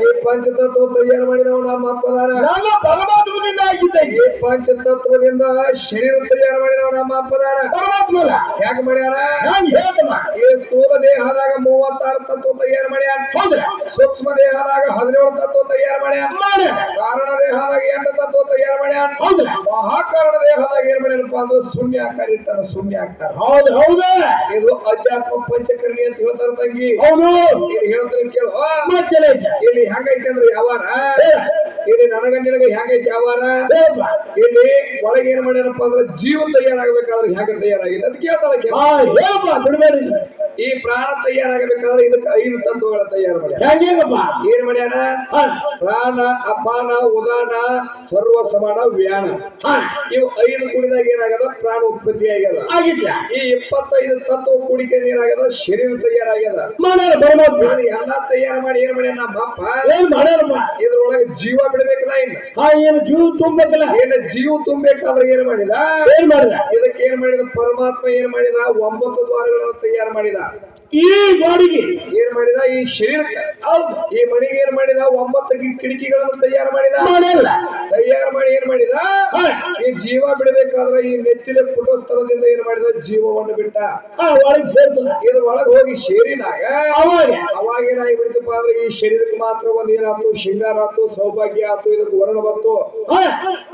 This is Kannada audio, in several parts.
ಈ ಪಂಚತತ್ವ ತಯಾರು ಮಾಡಿದವ ನಮ್ಮ ಅಪ್ಪದಾರ. ನನ್ನ ಪರಮಾತ್ಮದಿಂದ ಆಗಿದ್ದೆ. ಈ ಪಂಚತತ್ವದಿಂದ ಶರೀರ ತಯಾರು ಮಾಡಿದವ ನಮ್ಮ ಪರಮಾತ್ಮಲ್ಲ ಯಾಕೆ ಮಾಡ್ಯಾರ? ನಾನು ಹೇಳ್ತಮ್ಮ ಈ ಸ್ಥೂಲ ದೇಹದಾಗ ಮೂವತ್ತಾರು ತತ್ವ ತಯಾರು ಮಾಡ್ಯಾರ. ಹೌದ್ರ? ಸೂಕ್ಷ್ಮ ದೇಹದಾಗ ಹದಿನೇಳು ತತ್ವ ತಯಾರು ಮಾಡ್ಯಾರ. ಮಾಡ ಕಾರಣ ದೇಹದಾಗ ಎಂಟು ತತ್ವ ತಯಾರು ಮಾಡ್ಯಾರ. ಹೌದ್ರ? ಮಹಾಕಾರಣ ದೇಹದಾಗ ಏನ್ ಮಾಡ್ಯಾರಪ್ಪ ಅಂದ್ರೆ ಶೂನ್ಯಾಕಾರ ಇಟ್ಟಾರ ಶೂನ್ಯಾಕಾರ. ಹೌದು ಹೌದ? ಇದು ಅಧ್ಯಾತ್ಮ ಪಂಚಕರ್ಣಿ ಅಂತ ಹೇಳ್ತಾರ ತಂಗಿ. ಹೌದು. ಹೇಳ್ತಾರೆ ಕೇಳು. ಮತ್ತೆ ಇಲ್ಲಿ ಹೆಂಗೈತಿ ಅಂದ್ರೆ ವ್ಯವಹಾರ? ಇಲ್ಲಿ ನನಗ ನಿನಗ ವ್ಯವಹಾರ? ಯಾವಾರ ಹೇಳಪ್ಪ ಇಲ್ಲಿ ಒಳಗೆ ಏನ್ ಮಾಡ್ಯಾರಪ್ಪ ಅಂದ್ರೆ ಜೀವನ ತಯಾರಾಗಬೇಕಾದ್ರೆ ಹೆಂಗ ತಯಾರಾಗಿಲ್ಲ. ಅದಕ್ಕೆ ಹೇಳ್ತಾಳೆ ಬಿಡಬೇಡಿ. ಈ ಪ್ರಾಣ ತಯಾರಾಗಬೇಕಾದ್ರೆ ಇದಕ್ಕೆ ಐದು ತತ್ವಗಳ ತಯಾರು ಮಾಡ್ಯಾರ. ಹೆಂಗಪ್ಪ ಏನ್ ಮಾಡ್ಯಾನ ಪ್ರಾಣ ಅಪಾನ ಉದಾನ ಸರ್ವ ಸಮಾನ ವ್ಯಾನ. ಇವು ಐದು ಕುಡಿದಾಗ ಏನಾಗದ? ಪ್ರಾಣ ಉತ್ಪತ್ತಿ ಆಗ್ಯದ. ಈ ಇಪ್ಪತ್ತೈದು ತತ್ವ ಕುಡಿಕೆ ಏನಾಗದ? ಶರೀರ ತಯಾರಾಗ್ಯದ. ಎಲ್ಲಾ ತಯಾರು ಮಾಡಿ ಏನ್ ಮಾಡ್ಯಾನ ನಮ್ಮ ಅಪ್ಪ? ಏನ್ ಮಾಡ್ಯಾರಪ್ಪ ಇದ್ರೊಳಗೆ ಜೀವ ಬಿಡ್ಬೇಕಲ್ಲ ಇನ್ನು. ಏನು ಜೀವ ತುಂಬಬೇಕಲ್ಲ? ಏನ ಜೀವ ತುಂಬಬೇಕಾದ್ರೆ ಏನ್ ಮಾಡಿದ? ಏನ್ ಮಾಡಿದ? ಇದಕ್ಕೆ ಏನ್ ಮಾಡಿದ? ಪರಮಾತ್ಮ ಏನ್ ಮಾಡಿದ? ಒಂಬತ್ತು ದ್ವಾರಗಳನ್ನು ತಯಾರು ಮಾಡಿದ. ಈ ಬಾಡಿಗೆ ಏನ್ ಮಾಡಿದ? ಈ ಶರೀರಕ್ಕೆ. ಹೌದು. ಈ ಮನೆಗೆ ಏನ್ ಮಾಡಿದ? ಒಂಬತ್ತು ಕಿಟಕಿಗಳನ್ನು ತಯಾರು ಮಾಡಿದ. ತಯಾರು ಮಾಡಿ ಏನ್ ಮಾಡಿದ? ಈ ಜೀವ ಬಿಡಬೇಕಾದ್ರೆ ಈ ನೆತ್ತಿಲೆ ಪುಟಸ್ಥಳದಿಂದ ಏನ್ ಮಾಡಿದ? ಜೀವವನ್ನು ಬಿಟ್ಟ. ಒಳಗೆ ಸೇರ್ತದೆ. ಇದು ಒಳಗೆ ಹೋಗಿ ಶೇರಿನಾಗ ಅವಾಗ. ಅವಾಗ ಏನಾಗಿ ಬಿಡ್ತಪ್ಪ ಅಂದ್ರೆ ಈ ಶರೀರಕ್ಕೆ ಮಾತ್ರ ಒಂದ್ ಏನಾಯ್ತು? ಶೃಂಗಾರ ಆತು ಸೌಭಾಗ್ಯ ಆತು ಇದಕ್ಕೆ ವರ್ಣ ಬಂತು.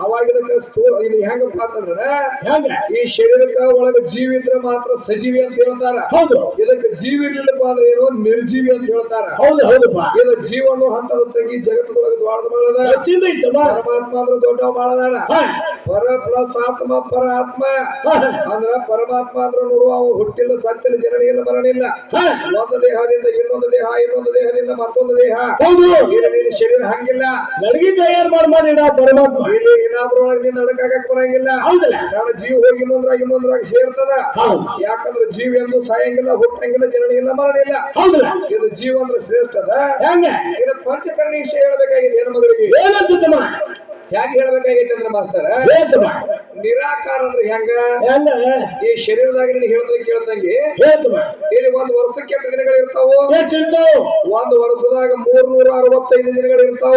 ಅವಾಗಿನ ಅವಾಗ ಸ್ಥೂಲ ಹೆಂಗಪ್ಪ ಅಂತಂದ್ರೆ ಹೆಂಗ? ಈ ಶರೀರಕ್ಕ ಒಳಗ ಜೀವ ಇದ್ರೆ ಮಾತ್ರ ಸಜೀವಿ ಅಂತ ಹೇಳ್ತಾರ. ಹೌದು. ಇದಕ್ಕೆ ಜೀವ ಇರ್ಲಿಲ್ಲಪ್ಪ ಅಂದ್ರೆ ಏನು? ನಿರ್ಜೀವಿ ಅಂತ ಹೇಳ್ತಾರ. ಹೌದು ಹೌದಪ್ಪ. ಇದು ಜೀವನು ಹಂತದ ತಂಗಿ ಜಗತ್ತದೊಳಗೆ ದ್ವಾರದ ಪರಮಾತ್ಮ ಅಂದ್ರೆ ದೊಡ್ಡ ಮಾಡದಾನ ಪರ ಪ್ಲಸ್ ಆತ್ಮ ಪರ ಆತ್ಮ. ಅಂದ್ರ ಪರಮಾತ್ಮ ಅಂದ್ರೆ ನೋಡುವ ಅವು ಹುಟ್ಟಿಲ್ಲ ಸತ್ತಿಲ್ಲ ಜನನಿ ಇಲ್ಲ ಮರಣ ಇಲ್ಲ ಒಂದು ದೇಹದಿಂದ ಇನ್ನೊಂದು ದೇಹ ಇನ್ನೊಂದು ದೇಹದಿಂದ ಮತ್ತೊಂದು ದೇಹ. ಇಲ್ಲಿ ಶರೀರ ಹಂಗಿಲ್ಲ. ನಡಗಿ ತಯಾರು ಮಾಡಿ ಪರಮಾತ್ಮ. ಇಲ್ಲಿ ಇನ್ನೊಬ್ರೊಳಗೆ ನಡಕಾಗಕ್ ಬರಂಗಿಲ್ಲ. ಹೌದಲ್ಲ ನಾನು ಜೀವ ಹೋಗಿ ಇನ್ನೊಂದ್ರಾಗ ಇನ್ನೊಂದ್ರಾಗ ಸೇರ್ತದ. ಯಾಕಂದ್ರೆ ಜೀವ ಎಂದು ಸಾಯಂಗಿಲ್ಲ ಹುಟ್ಟಂಗಿಲ್ಲ ಜನನಿ ಇಲ್ಲ ಮರಣ ಇಲ್ಲ ಹೌದಲ್ಲ ಇದು ಜೀವ ಅಂದ್ರೆ ಶ್ರೇಷ್ಠ ಅದ. ಹೆಂಗ? ಇದು ಪಂಚಕರ್ಣಿ ವಿಷಯ ಹೇಳ್ಬೇಕಾಗಿದೆ ಹೆಣ್ಣು ಮಗಳಿಗೆ. ಏನಂತಮ್ಮ ಯಾಕೆ ಹೇಳ್ಬೇಕಾಗೈತೆ ಅಂದ್ರೆ ಮಾಸ್ತರ? ನಿರಾಕಾರ ಅಂದ್ರೆ ಹೆಂಗ? ಈ ಶರೀರದಾಗ ನೀನು ಹೇಳ್ದಂಗೆ ಕೇಳ್ದಂಗೆ. ಇಲ್ಲಿ ಒಂದ್ ವರ್ಷಕ್ಕೆ ಎಷ್ಟು ದಿನಗಳು ಇರ್ತಾವ ಒಂದ್ ವರ್ಷದಾಗ ಮೂರ್ನೂರ ಅರವತ್ತೈದು ದಿನಗಳು ಇರ್ತಾವ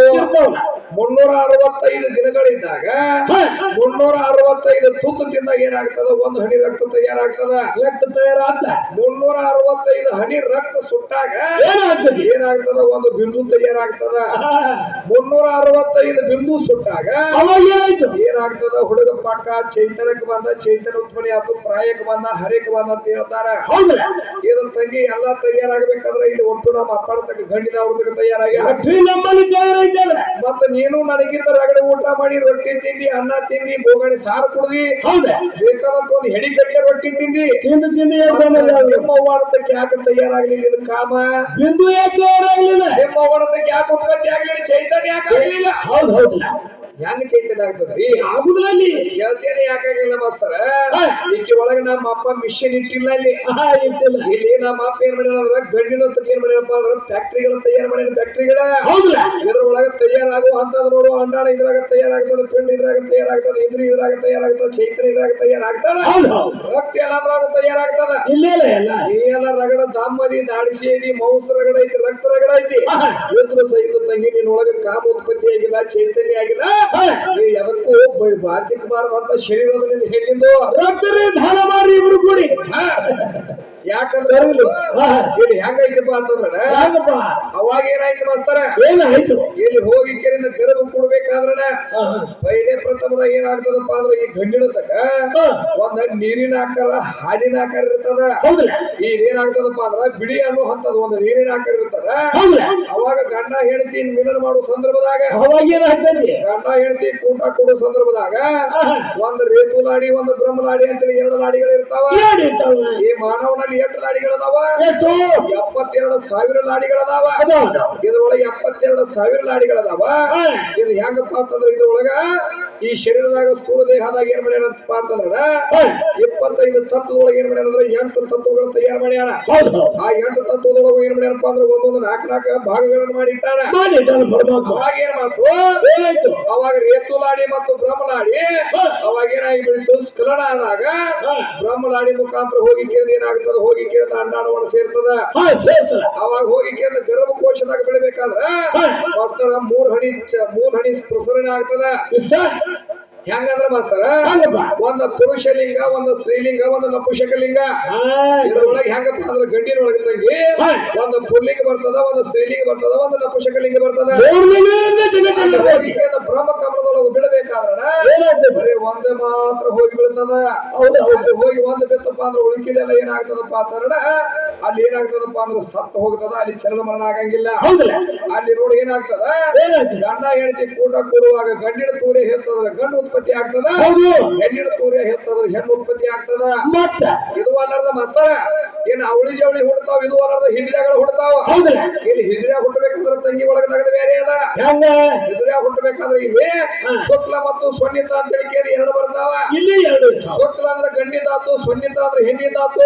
ಮುನ್ನೂರ ಅರವತ್ತೈದು ದಿನಗಳಿದ್ದಾಗ ಮುನ್ನೂರ ಅರವತ್ತೈದು ತುತ್ತು ತಿಂದಾಗ ಏನಾಗ್ತದ? ಒಂದು ಹನಿ ರಕ್ತ ತಯಾರಾಗ್ತದ? ರಕ್ತ ತಯಾರಾತ ಮುನ್ನೂರ ಅರವತ್ತೈದು ಹನಿ ರಕ್ತ ಸುಟ್ಟಾಗ ಏನಾಗ್ತದೆ? ಒಂದು ಬಿಂದು ತಯಾರಾಗ್ತದ? ಮುನ್ನೂರ ಅರವತ್ತೈದು ಬಿಂದು ಸುಟ್ಟಾಗ ಏನಾಗ್ತದ? ಹುಡುಗ ಪಕ್ಕ ಚೈತನ್ಯಕ್ಕೆ ಬಂದ ಚೈತನ್ಯ ಉತ್ಪನ್ನ ಆತು ಪ್ರಾಯಕ್ಕೆ ಬಂದ ಹರಿಕ್ ಬಂದ ಅಂತ ಹೇಳ್ತಾರ. ಇದ್ರ ತಂಗಿ ಎಲ್ಲಾ ತಯಾರಾಗಬೇಕಾದ್ರೆ ಇಲ್ಲಿ ಒಟ್ಟು ನಮ್ಮ ಅಪ್ಪನ ತಕ್ಕ ಗಂಡಿನ ಹುಡುಗ ತಯಾರಾಗಿ ಮತ್ತ ನೀನು ನನಗಿಂತ ರಗಡೆ ಊಟ ಮಾಡಿ ರೊಟ್ಟಿ ತಿಂದಿ ಅನ್ನ ತಿಂದಿ ಬೋಗಣಿ ಸಾರು ಕುಡ್ದಿ ಹೌದ? ಬೇಕಾದಂತ ಒಂದು ಹೆಡಿ ಕಟ್ಟೆ ರೊಟ್ಟಿ ತಿಂದಿ. ತಿಂದು ತಿಂದು ನಿಮ್ಮ ಅವ್ವಾಡತಕ್ಕೆ ಯಾಕೆ ತಯಾರಾಗ್ಲಿಲ್ಲ ಇದು ಕಾಮ? ಬಿಂದು ಯಾಕೆ ತಯಾರಾಗ್ಲಿಲ್ಲ? ನಿಮ್ಮ ಅವ್ವಾಡತಕ್ಕೆ ಯಾಕೆ ಉತ್ಪತ್ತಿ ಆಗ್ಲಿಲ್ಲ ಚೈತನ್ಯ ಯಾಕೆ ಆಗ್ಲಿಲ್ಲ? ಹೌದು ಹೌದಲ್ಲ ಹೆಂಗ ಚೈತನ್ಯ ಆಗ್ತದ್ರಿ ಅಲ್ಲಿ. ಚೈತನ್ಯ ಯಾಕಾಗಿಲ್ಲ ಮಾಸ್ತರ. ಈಕಿ ಒಳಗೆ ನಮ್ಮ ಅಪ್ಪ ಮಿಷನ್ ಇಟ್ಟಿಲ್ಲ ಅಲ್ಲಿ. ಆ ಇಟ್ಟಿಲ್ಲ. ಇಲ್ಲಿ ನಮ್ಮ ಅಪ್ಪ ಏನ್ ಮಾಡ್ಯಾರ ಅಂದ್ರ ಗಂಡಿನ ಏನ್ ಮಾಡ್ಯಾರಪ್ಪ ಅಂದ್ರ ಫ್ಯಾಕ್ಟ್ರಿಗಳ ತಯಾರು ಮಾಡ್ಯಾರ ಫ್ಯಾಕ್ಟ್ರಿಗಳ ಇದ್ರ ಒಳಗ ತಯಾರಾಗುವ ಅಂತ ನೋಡು ಅಂಡಾಣ ಇದ್ರಾಗ ತಯಾರಾಗ್ತದ ಪಿಂಡ ಇದ್ರಾಗ ತಯಾರಾಗ್ತದ ಇದ್ರ ಇದ್ರಾಗ ತಯಾರಾಗ್ತದ ಚೈತನ್ಯ ಇದ್ರಾಗ ತಯಾರಾಗ್ತದ. ರಕ್ತ ಎಲ್ಲಾದ್ರಾಗ ತಯಾರಾಗ್ತದ. ಇಲ್ಲೇ ಇಲ್ಲ ಎಲ್ಲ ರಗಡ ದಾಮದಿ ದಾಡಿಸಿ ಐತಿ ಮೌಸ ರಗಡ ಐತಿ ರಕ್ತ ರಗಡ ಐತಿ. ಇದ್ರ ಸಹಿತ ತಂಗಿ ನಿನ್ ಒಳಗ ಕಾಮ ಉತ್ಪತ್ತಿ ಆಗಿಲ್ಲ ಚೈತನ್ಯ ಆಗಿಲ್ಲ. ಹಾ. ನೀ ಎದಕ್ಕೂ ಬಾಧಿಕಬಾರದಂತ ಶರೀರದ ನಿಂದ ಹೇಳಿದ್ದು ರಕ್ತರೇ ಧಾನ ಮಾಡಿ ಇಬ್ರು ಕೂಡಿ. ಯಾಕಂದ್ರೆ. ಇಲ್ಲಿ ಹೆಂಗೈತಪ್ಪ ಅಂತಂದ್ರೆ ಅವಾಗ ಏನಾಯ್ತು ಮಾಸ್ತರ? ಏನಾಯ್ತು? ಇಲ್ಲಿ ಹೋಗಿ ಕೆರೆಯಿಂದ ಗರ್ಭ ಕೊಡ್ಬೇಕಾದ್ರೆ. ಪೈಲೆ ಪ್ರಥಮದಾಗ ಏನಾಗ್ತದಪ್ಪ ಅಂದ್ರೆ ಈ ಗಂಡಿನ ತಕ. ಒಂದ್ ನೀರಿನ ಆಕಾರ ಹಾಲಿನ ಆಕಾರ ಇರ್ತದ. ಈ ಏನಾಗ್ತದಪ್ಪ ಅಂದ್ರ ಬಿಳಿ ಅನ್ನೋ ಹಂತದ ಒಂದು ನೀರಿನ ಆಕಾರ ಇರ್ತದ. ಅವಾಗ ಗಂಡ ಹೆಂಡತಿ ಮಿಲನ ಮಾಡೋ ಸಂದರ್ಭದಾಗ ಅವಾಗ ಏನಾಗ್ತದೆ? ಗಂಡ ಹೆಂಡತಿ ಕೂಟ ಕೊಡೋ ಸಂದರ್ಭದಾಗ ಒಂದ ರೇತು ಲಾಡಿ ಒಂದು ಬ್ರಹ್ಮ ಲಾಡಿ ಅಂತೇಳಿ ಎರಡು ಲಾಡಿಗಳು ಇರ್ತಾವ. ಈ ಈ ಮಾನವನಲ್ಲಿ ಎಷ್ಟು ಲಾಡಿಗಳದಾವ ಎಷ್ಟು? ಎಪ್ಪತ್ತೆರಡು ಸಾವಿರ ಲಾಡಿಗಳದಾವ ಅದಾವ. ಇದ್ರೊಳಗೆ ಎಪ್ಪತ್ತೆರಡು ಸಾವಿರ ಲಾಡಿಗಳದಾವ. ಇದು ಹೆಂಗಪ್ಪ ಅಂತಂದ್ರೆ ಇದ್ರೊಳಗ ಈ ಶರೀರದಾಗ ಸ್ಥೂಲ ದೇಹದಾಗ ಏನ್ ಮಾಡ್ಯಾರಪ್ಪ ಅಂತಂದ್ರ. ಇಪ್ಪತ್ತೈದು ತತ್ವದೊಳಗೆ ಏನ್ ಮಾಡ್ಯಾರ ಅಂದ್ರೆ ಎಂಟು ತತ್ವಗಳು ತಯಾರ ಮಾಡ್ಯಾರ. ಆ ಎಂಟು ತತ್ವದೊಳಗೆ ಏನ್ ಮಾಡ್ಯಾರಪ್ಪ ಅಂದ್ರೆ ಒಂದೊಂದು ನಾಲ್ಕು ನಾಲ್ಕು ಭಾಗಗಳನ್ನು ಮಾಡಿಟ್ಟಾರ. ಅವಾಗ ಏನ್ ಮಾತು ಏನಾಯ್ತು? ರೇತು ಲಾಡಿ ಮತ್ತು ಬ್ರಹ್ಮಲಾಡಿ. ಅವಾಗ ಏನಾಗಿ ಬಿಡ್ತು ಸ್ಖಲನ ಆದಾಗ ಬ್ರಹ್ಮ ಬ್ರಹ್ಮಲಾಡಿ ಮುಖಾಂತರ ಹೋಗಿ ಕೇಳಿದ ಏನಾಗ್ತದ? ಹೋಗಿ ಕೇಳಿದ ಅಂಡಾಣವನ್ನು ಸೇರ್ತದ? ಅವಾಗ ಹೋಗಿ ಕೇಳಿದ ಗರ್ಭಕೋಶದಾಗ ಬೆಳಿಬೇಕಾದ್ರ ಮೂರ್ ಹಣಿ ಮೂರ್ ಹಣಿ ಪ್ರಸರಣ ಆಗ್ತದ. ಹೆಂಗಂದ್ರ ಮಾಸ್ತರ? ಹಂಗಪ್ಪ ಒಂದ ಪುರುಷ ಲಿಂಗ ಒಂದು ಸ್ತ್ರೀಲಿಂಗ ಒಂದು ನಪುಷಕ ಲಿಂಗ ಹಾ ಇದ್ರೊಳಗೆ ಹೆಂಗಪ್ಪ ಅಂದ್ರೆ ಗಂಡಿನ ಒಳಗೆ ತಂಗಿ ಹಾ. ಒಂದು ಪುಲ್ಲಿಂಗ ಬರ್ತದ ಒಂದು ಸ್ತ್ರೀಲಿಂಗ ಬರ್ತದ ಒಂದು ನಪುಷಕ ಲಿಂಗ ಬರ್ತದ. ಮೂರನೇಲಿಂದ ಜಗತ್ತಿಗೆ ಅಲ್ಲಿ ಹೋಗಿ ಹೋಗಿ ಕೇಳಿದ ಬ್ರಹ್ಮ ಕಮಲದೊಳಗೆ ಬಿಡಬೇಕಾದ್ರ ಏನಾಗ್ತದೆ ಬರೀ ಒಂದೇ ಮಾತ್ರ ಹೋಗಿ ಬೀಳ್ತದ. ಹೌದು ಹೌದು. ಅಲ್ಲಿ ಹೋಗಿ ಒಂದು ಬಿತ್ತಪ್ಪ ಅಂದ್ರೆ ಉಳಿಕಿದೆಲ್ಲ ಏನಾಗ್ತದಪ್ಪ ಅಂತಂದ್ರೆ ಅಲ್ಲಿ ಏನಾಗ್ತದಪ್ಪ ಅಂದ್ರೆ ಸತ್ತು ಹೋಗ್ತದ ಅಲ್ಲಿ ಚಲನ ಮರಣ ಆಗಂಗಿಲ್ಲ. ಹೌದಲ್ಲ? ಅಲ್ಲಿ ನೋಡಿ ಏನಾಗ್ತದ? ಗಂಡ ಹೆಂಡತಿ ಕೂಟ ಕೂರುವಾಗ ಗಂಡಿನ ತೂರೆ ಹೆಚ್ಚದ್ರ ಗಂಡು ಉತ್ಪತ್ತಿ ಆಗ್ತದ? ಹೆಣ್ಣಿನ ತೂರೆ ಹೆಚ್ಚದ್ರ ಹೆಣ್ಣು ಉತ್ಪತ್ತಿ ಆಗ್ತದ? ಇದು ಅಲ್ಲಾರ್ದ ಮಸ್ತಾರ. ಏನ್ ಅವಳಿ ಜವಳಿ ಹುಡ್ತಾವ? ಇದು ಅನ್ನೋದು ಹಿಜ್ರ್ಯಾಗಳು ಹುಡ್ತಾವ? ಇಲ್ಲಿ ಹಿಜ್ರಿಯಾಗ ಹುಟ್ಟಬೇಕಂದ್ರ ತಂಗಿ ಒಳಗ ತೆಗೆದ ಬೇರೆ ಅದ. ಹೆಂಗ? ಹುಟ್ಟಬೇಕಂದ್ರೆ ಇಲ್ಲಿ ಶುಕ್ಲ ಮತ್ತು ಸ್ವನ್ನಿತ ಅಂತ ಹೇಳಿ ಕೇಳಿ ಎರಡು ಬರ್ತಾವ. ಇಲ್ಲಿ ಎರಡು ಶುಕ್ಲ ಅಂದ್ರೆ ಗಂಡಿದಾತು ಸ್ವನ್ನಿತ ಅಂದ್ರೆ ಹೆಣ್ಣಿದಾತು.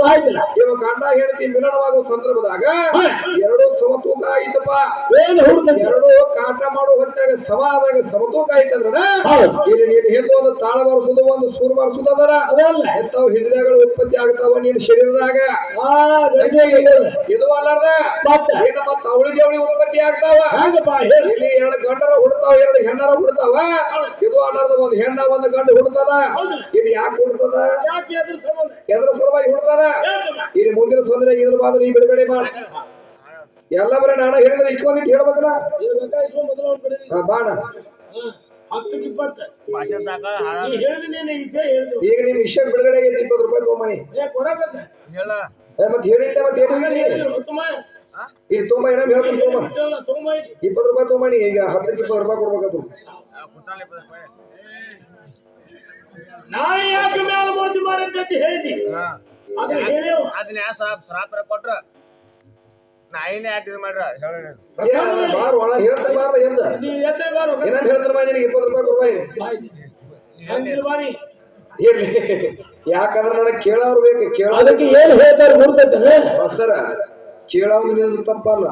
ಇವ ಗಂಡ ಹೆಂಡತಿ ಮಿಲನವಾಗುವ ಸಂದರ್ಭದಾಗ ಎರಡು ಸಮತೂಕ ಆಯ್ತಪ್ಪ ಎರಡು ಕಾಟ ಮಾಡುವ ಹೊತ್ತಾಗ ಸಮ ಆದಾಗ ಸಮತೂಕ ಆಯ್ತಂದ್ರ ಇಲ್ಲಿ ನೀನು ಹಿಂದೆ ಒಂದು ತಾಳ ಬಾರಿಸೋದು ಒಂದು ಸೂರ್ ಬಾರಿಸೋದು ಅದರ. ಎಂತಾವ್ ಹಿಜ್ರೆಗಳು ಉತ್ಪತ್ತಿ ಆಗ್ತಾವ ನಿನ್ನ ಶರೀರದಾಗ. ಇದು ಅಲ್ಲಾರ್ದ ಮತ್ತ? ಏನ ಮತ್ತ ಅವಳಿ ಜವಳಿ ಉತ್ಪತ್ತಿ ಆಗ್ತಾವ? ಹೆಂಗಪ್ಪ ಹೇಳಿ? ಇಲ್ಲಿ ಎರಡು ಗಂಡರ ಹುಡ್ತಾವ ಎರಡು ಹೆಣ್ಣರ ಹುಡ್ತಾವ ಇದು ಅಲ್ಲಾರ್ದ ಒಂದು ಹೆಣ್ಣ ಒಂದು ಗಂಡ ಹುಡ್ತದ. ಇದು ಯಾಕೆ ಹುಡ್ತದ ಎದ್ರ ಸಲುವಾಗಿ ಹುಡ್ತದ ಇಲ್ಲಿ ಮುಂದಿನ ಸಂದ್ರೆ ಇದ್ರ ಬಾದ್ರೆ ಈ ಬಿಡುಗಡೆ ಮಾಡ. ಎಲ್ಲ ಬರೀ ನಾನು ಹೇಳಿದ್ರೆ ಇಕ್ಕೊಂದಿಟ್ಟು ಹೇಳ್ಬೇಕಲ್ಲ? ಬಾಣ. ಈಗ ನಿಮ್ ವಿಷಯ ಬಿಡುಗಡೆ ಆಗೈತಿ ಇಪ್ಪತ್ತು ರೂಪಾಯಿ ತೊಗೊಂಬನಿ ಮತ್ತೆ ಹೇಳಿಲ್ಲ ಮತ್ತೆ ಏನು ಈಗ ತೊಂಬ ಏನೋ ಹೇಳ್ತೀನಿ ತೊಂಬ ತುಂಬ. ಇಪ್ಪತ್ತು ರೂಪಾಯಿ ತೊಗೊಂಬನಿ ಈಗ ಹತ್ತಕ್ಕೆ ಇಪ್ಪತ್ತು ರೂಪಾಯಿ ಕೊಡ್ಬೇಕು ನಾಯಿ ಮೇಲೆ ನಾ ಯಾಕೆ ಮ್ಯಾಲ ಮೋದಿ ಮಾಡಂತ ಹೇಳಿದಿ ಅದನ್ನ ಯಾ ಶ್ರಾಪ್ ಶ್ರಾಪ್ ಕೊಟ್ರ? ನಾಯಿನೇ ಯಾಕೆ ಇದು ಮಾಡ್ರ? ಹೇಳ ಬಾರ್ ಒಳ ಹೇಳ್ತಾರೆ ಬಾರ ಎಂದ? ನೀ ಎದ್ದೆ ಬಾರು ಏನಾದ್ರು ಹೇಳ್ತಾರೆ ಮಾಡಿ ನಿನಗೆ ಇಪ್ಪತ್ತು ರೂಪಾಯಿ ರೂಪಾಯಿ ಹಂಗಿಲ್ಲ ಬಾರಿ. ಇರ್ಲಿ ಯಾಕಂದ್ರೆ ನನಗೆ ಕೇಳೋರು ಬೇಕು ಕೇಳೋ ಅದಕ್ಕೆ ಏನು ಹೇಳ್ತಾರೆ ಗುರ್ತೈತೆ ಮಾಸ್ತರ ಕೇಳೋದು ನಿಂದು ತಪ್ಪಲ್ಲ.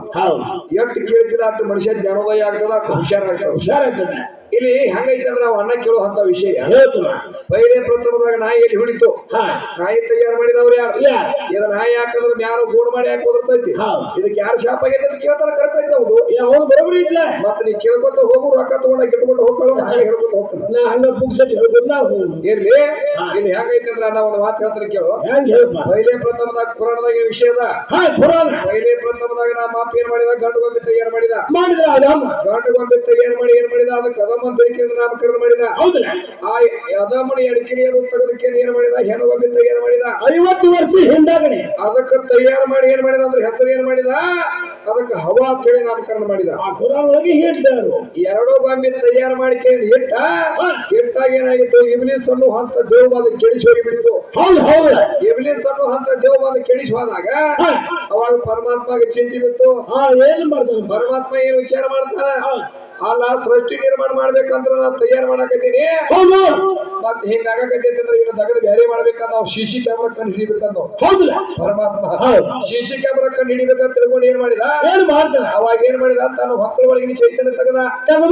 ಎಷ್ಟು ಕೇಳ್ತಿಲ್ಲ ಅಷ್ಟು ಮನುಷ್ಯ ಜ್ಞಾನೋದಯ ಆಗ್ತದ ಹುಷಾರಾಗ್ತದ ಹುಷಾರಾಗ್ತದೆ ಇಲ್ಲಿ ಹೆಂಗೈತೆ ಅಂದ್ರೆ ಅವ ಅಣ್ಣ ಕೇಳೋ ಅಂತ ವಿಷಯ. ಬೈರೆ ಪ್ರಥಮದಾಗ ನಾಯಿ ಎಲ್ಲಿ ಹುಳಿತು ನಾಯಿ ತಯಾರು ಮಾಡಿದವ್ರು ಯಾರು? ಇದ ನಾಯಿ ಹಾಕಂದ್ರೆ ಯಾರು ಗೋಡ್ ಮಾಡಿ ಹಾಕಿ ಹೋದಿರ್ತೈತಿ ಹೌದು. ಇದಕ್ಕೆ ಯಾರು ಶಾಪ ಆಗೈತೆ ಅಂತ ಕೇಳ್ತಾರ ಕರೆಕ್ಟ್ ಐತೆ ಅವ್ರು ಅವನು ಬರೋಬ್ಬರಿ ಇದ್ಲ? ಮತ್ತೆ ನೀ ಕೇಳ್ಕೊತ ಹೋಗು ರೊಕ್ಕ ತಗೊಂಡ ಇಟ್ಕೊಂಡು ಹೋಗ್ಕೊಳ್ಳೋ ಹಾಗೆ ಹೇಳ್ಕೊತ ಹೋಗ್ತಾನೆ. ನಾ ಹಂಗ ನಾವು ಇರ್ಲಿ. ಇಲ್ಲಿ ಹೆಂಗೈತೆ ಅಂದ್ರೆ ಅಣ್ಣ ಒಂದು ಮಾತು ಹೇಳ್ತಾರೆ ಕೇಳು. ಪೈಲೆ ಪ್ರಥಮದಾಗ ಪುರಾಣದಾಗ ವಿಷಯದ ಹಾ ಪುರಾಣ. ಪೈಲೆ ಪ್ರಥಮದಾಗ ನಾ ಮಾಪ್ ಏನ್ ಮಾಡಿದ? ಗಂಡು ಗೊಂಬೆ ತಯಾರು ಮಾಡಿದ? ಮಾಡಿದ ಗಂಡು ಗೊಂಬೆ ಏನು ಮಾಡಿ ಏನ್ ಮಾಡಿದ? ಅದಕ್ಕೆ ಕದಮ ಅಂತ ನಾಮಕರಣ ಮಾಡಿದ. ಹೌದಲ್ಲ? ಆ ಯದಮಣಿ ಎಡಕಿಣಿಯನ್ನು ತೆಗೆದಕ್ಕೆ ಏನ್ ಮಾಡಿದ? ಹೆಣ್ಣು ಗೊಂಬೆ ತಯಾರು ಮಾಡಿದ? ಐವತ್ತು ವರ್ಷ ಹಿಂದಾಗಣೆ ಅದಕ್ಕೆ ತಯಾರು ಮಾಡಿ ಏನ್ ಮಾಡಿದ? ಅಂದ್ರೆ ಹೆಸರು ಏನ್ ಮಾಡಿದ? ಅದಕ್ಕೆ ಹವಾ ಅಂತೇಳಿ ನಾಮಕರಣ ಮಾಡಿದ. ಎರಡು ಗೊಂಬೆ ತಯಾರು ಮಾಡಿ ಇಟ್ಟ ಇಟ್ಟಾಗ ಏನಾಗಿತ್ತು? ಇಬ್ಲಿಸ್ ಅನ್ನು ಹಂತ ದೇವವಾದ ಕೆಡಿಸಿ ಹೋಗಿ ಬಿಡ್ತು ಇಬ್ಲಿಸ್ ಅನ್ನು ಹಂತ ದೇವವಾದ ಕೆಡಿಸಿ ಹೋದಾಗ ಅವಾಗ ಪರಮಾತ್ಮಗೆ ಚಿಂತೆ ಬಿತ್ತು. ಹಾ ಏನ್ ಮಾಡ್ತಾನೆ? ಪರಮಾತ್ಮ ಏನ್ ವಿಚಾರ ಮಾಡ್ತಾನ? ಅಲ್ಲ ಸೃಷ್ಟಿ ನಿರ್ಮಾಣ ಮಾಡ್ಬೇಕಂದ್ರ ನಾ ತಯಾರು ಮಾಡಕತ್ತೀನಿ. ಮತ್ ಹಿಂಗಾಗಕತ್ತೈತಿ ಅಂದ್ರೆ ಇನ್ನು ತಗದ್ ಬೇರೆ ಮಾಡ್ಬೇಕಂತ ನಾವು ಶಿಶಿ ಕ್ಯಾಮ್ರಾ ಕಂಡು ಹಿಡಿಬೇಕಂತ ಹೌದಲ್ಲ ಪರಮಾತ್ಮ. ಶಿಶಿ ಕ್ಯಾಮ್ರಾ ಕಂಡು ಹಿಡಿಬೇಕಂತ ತಿಳ್ಕೊಂಡು ಏನ್ ಮಾಡಿದ? ಏನ್ ಮಾಡ್ತಾನೆ? ಅವಾಗ ಏನ್ ಮಾಡಿದ? ತನ್ನ ಹೊಕ್ಕಳ ಒಳಗಿನ ಚೈತನ್ಯ ತಗದ. ತನ್ನ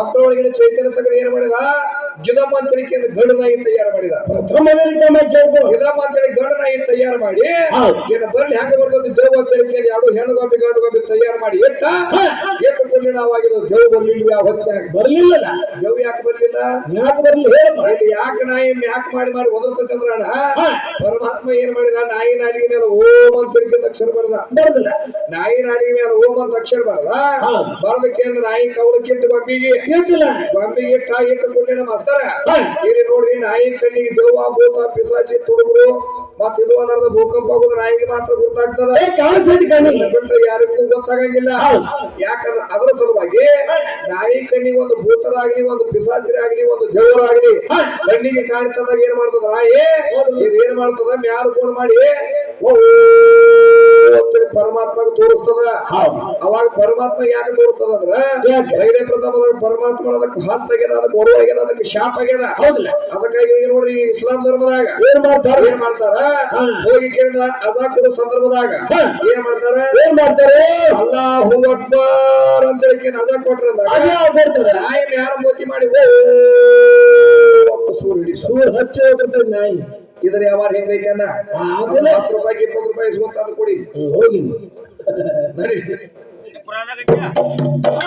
ಮಕ್ಕಳ ಒಳಗಿನ ಚೈತನ್ಯ ತಗದ ಏನ್ ಮಾಡಿದ? ಗಿದಮ್ಮ ಅಂತ ಹೇಳಿ ಗಂಡು ನಾಯಿ ತಯಾರು ಮಾಡಿದ. ಪ್ರಥಮದಲ್ಲಿ ತಮ್ಮ ಕೇಳ್ಕೊ ಗಿದಮ್ಮ ಅಂತ ಹೇಳಿ ಗಂಡು ನಾಯಿ ತಯಾರು ಮಾಡಿ ಏನು ಬರಲಿ ಹೆಂಗ ಬರ್ತದೆ ದೇವ ಅಂತ ಕೇಳಿ ಎರಡು ಹೆಣ್ಣು ಗೊಂಬೆ ಗಂಡು ಗೊಂಬೆ ತಯಾರು ಮಾಡಿ ಇಟ್ಟ ಎಷ್ಟು ಪುಣ್ಯವಾಗಿದ್ದು ದೇವ್ ಬರ್ಲಿಲ್ಲ ಯಾವ ಹೊತ್ತಾಗ ಬರ್ಲಿಲ್ಲ ದೇವ್ ಯಾಕೆ ಬರ್ಲಿಲ್ಲ? ಯಾಕೆ ಬರ್ಲಿ ಹೇಳಪ್ಪ ಇಲ್ಲಿ ಯಾಕೆ ನಾಯಿ ಯಾಕೆ ಮಾಡಿ ಮಾಡಿ ಒದರ್ತಕ್ಕಂದ್ರಣ ಪರಮಾತ್ಮ ಏನ್ ಮಾಡಿದ? ನಾಯಿ ನಾಲಿಗೆ ಮೇಲೆ ಓಂ ಅಂತ ಅಕ್ಷರ ಬರದ. ಬರದಿಲ್ಲ. ನಾಯಿ ನಾಲಿಗೆ ಮೇಲೆ ಓಂ ಅಂತ ಅಕ್ಷರ ಬರದ. ಬರದಕ್ಕೆ ಅಂದ್ರೆ ನಾಯಿ ಗೊಂಬಿಗೆ ಇಟ್ಟಿಲ್ಲ. ಗೊಂಬಿಗೆ ಇಟ್ಟ ಇಟ್ಟು ಕೊಟ್ಟಿನ ಮಾಸ್ತರ ಇಲ್ಲಿ ನೋಡ್ರಿ ನಾಯಿ ಕಣ್ಣಿಗೆ ದೇವ ಭೂತ ಪಿಸಾಚಿ ತುಡುಗರು ಮತ್ ಇದು ಅನ್ನೋದು ಭೂಕಂಪ ಆಗೋದು ನಾಯಿಗೆ ಮಾತ್ರ ಗೊತ್ತಾಗ್ತದ ಬಿಟ್ರೆ ಯಾರಿಗೂ ಗೊತ್ತಾಗಂಗಿಲ್ಲ. ಯಾಕಂದ್ರೆ ಅದರ ಸಲುವಾಗಿ ನಾಯಿ ಕಣ್ಣಿಗೆ ಒಂದು ಭೂತರಾಗ್ಲಿ ಒಂದು ಪಿಸಾಚರಿ ಆಗ್ಲಿ ಒಂದು ದೇವರಾಗ್ಲಿ. ಕಣ್ಣಿಗೆ ಕಾಣ್ತದಾಗ ಏನ್ ಮಾಡ್ತದ ನಾಯಿ ಇದು ಏನ್ ಮಾಡ್ತದ? ಮ್ಯಾಲ ಫೋನ್ ಮಾಡಿ ಓ ಪರಮಾತ್ಮಗೆ ತೋರಿಸ್ತದ. ಅವಾಗ ಪರಮಾತ್ಮ ಯಾಕೆ ತೋರಿಸ್ತದ ಅಂದ್ರ? ಧೈರ್ಯ ಪ್ರಥಮದಾಗ ಪರಮಾತ್ಮ ಅದಕ್ಕೆ ಹಾಸ್ ಆಗ್ಯದ ಅದಕ್ಕೆ ಹೊರ ಆಗ್ಯದ ಅದಕ್ಕೆ ಶಾಪ್ ಆಗ್ಯದ. ಅದಕ್ಕಾಗಿ ನೋಡ್ರಿ ಇಸ್ಲಾಂ ಧರ್ಮದಾಗ ಏನ್ ಮಾಡ್ತಾರೆ? ಏನ್ ಮಾಡ್ತಾರ? ಹಾ. ಹೋಗಿ ಕೇಳಿದ ಅಜಾ ಕೊಡೋ ಸಂದರ್ಭದಾಗ ಹಾ. ಏನ್ ಮಾಡ್ತಾರ ಏನ್ ಮಾಡ್ತಾರೆ ಅಲ್ಲ ಅಕ್ಬರ್ ಅಂತ ಹೇಳಿ ಅಜಾ ಕೊಟ್ರ ಅದೇ ಕೊಡ್ತಾರೆ ನಾಯಿ ಮ್ಯಾಲ ಮೋತಿ ಮಾಡಿ ಸೂರ್ ಹಿಡಿ ಸೂರ್ ಹಚ್ಚಿ ಹೋಗ್ತದೆ ನಾಯಿ ಇದ್ರ ಯಾವಾಗ ಹೆಂಗೈತೆ ಅಣ್ಣ ಅದೆಲ್ಲ. ಹತ್ತು ರೂಪಾಯಿಗೆ ಇಪ್ಪತ್ತು ರೂಪಾಯಿ ಇಸ್ಕೊಂತ ಅದು ಕೊಡಿ ಹೋಗಿ ನಡಿ ಪ್ರಾಣ ಐತ್ಯಾ? ಆ